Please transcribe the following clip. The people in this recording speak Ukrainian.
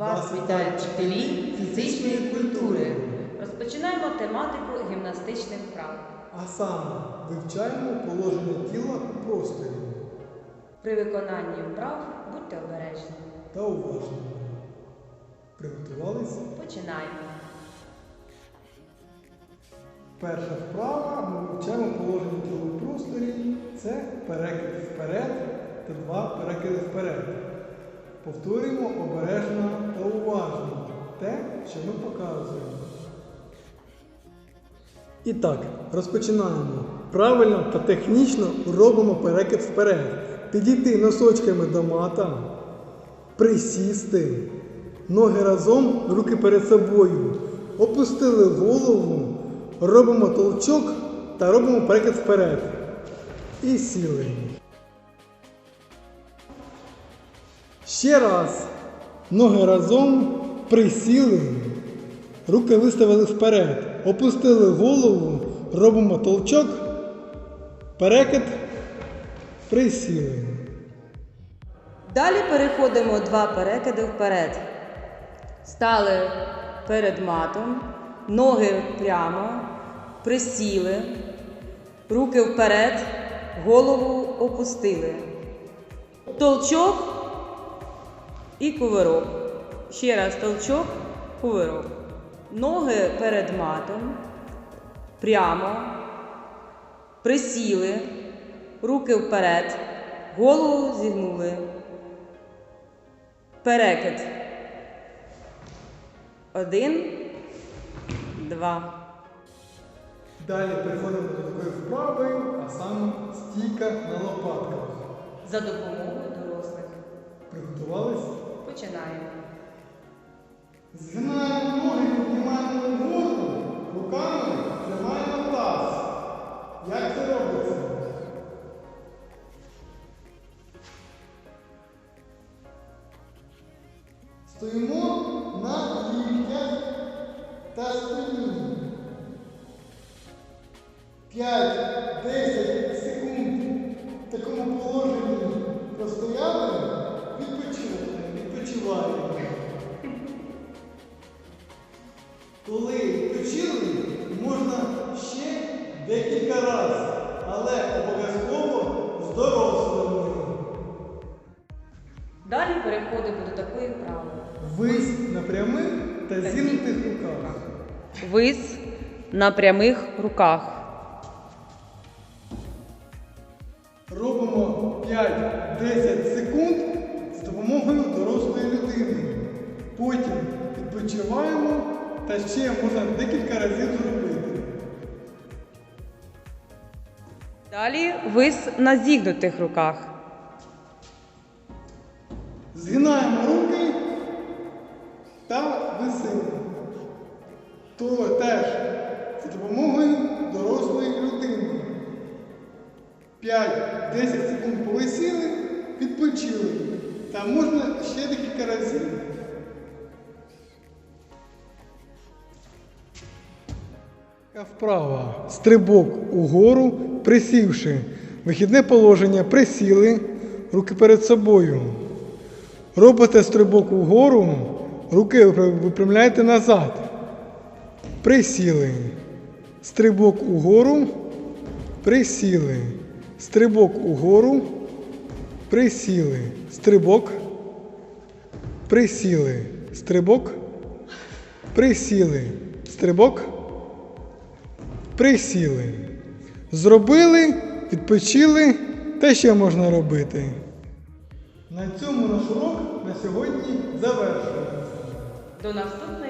Вас вітають вчителі фізичної культури. Розпочинаємо тематику гімнастичних вправ. А саме вивчаємо положення тіла у просторі При виконанні вправ будьте обережні. та уважні. Приготувались? Починаємо. Перша вправа ми вивчаємо положення тіла у просторі. Це перекид вперед та два перекиди вперед. Повторюємо обережно та уважно те, що ми показуємо. І так, розпочинаємо. Правильно та технічно робимо перекид вперед. Підійти носочками до мата, присісти, ноги разом, руки перед собою. Опустили голову, робимо толчок та робимо перекид вперед. І сіли. Ще раз. Ноги разом, присіли, руки виставили вперед. Опустили голову, робимо толчок, перекид, присіли. Далі переходимо два перекиди вперед. Стали перед матом, ноги прямо, присіли, руки вперед, голову опустили. Толчок і кувирок. Ще раз толчок, кувирок. Ноги перед матом, прямо, присіли, руки вперед, голову зігнули. Перекид. Один, два. Далі переходимо до такої вправи, а саме стійка на лопатках. За допомогою дорослих. Приготувались? Починаємо. Згинаємо ноги, піднімаємо вгору, руками тримаємо таз. Як це робиться? Стоїмо на ліктях та спині. 5, 10. Включили, можна ще декілька разів, але обов'язково з дорослими. Далі переходимо до такої вправи. Вись на прямих та зігнутих руках. Вис на прямих руках. Робимо 5-10 секунд з допомогою дорослої людини. Потім відпочиваємо та ще можна декілька разів зробити. Далі вис на зігнутих руках. Згинаємо руки та висимо. То теж за допомогою дорослої людини. 5-10 секунд повисіли, відпочили. Та можна ще декілька разів. Вправа. Стрибок угору, присівши. Вихідне положення, присіли, руки перед собою. Робите стрибок угору, руки випрямляєте назад. Присіли. Стрибок угору, присіли. Стрибок угору, присіли. Стрибок. Присіли. Стрибок. Присіли. Стрибок. Присіли. Зробили, відпочили, те ще можна робити. На цьому наш урок на сьогодні завершується. До наступної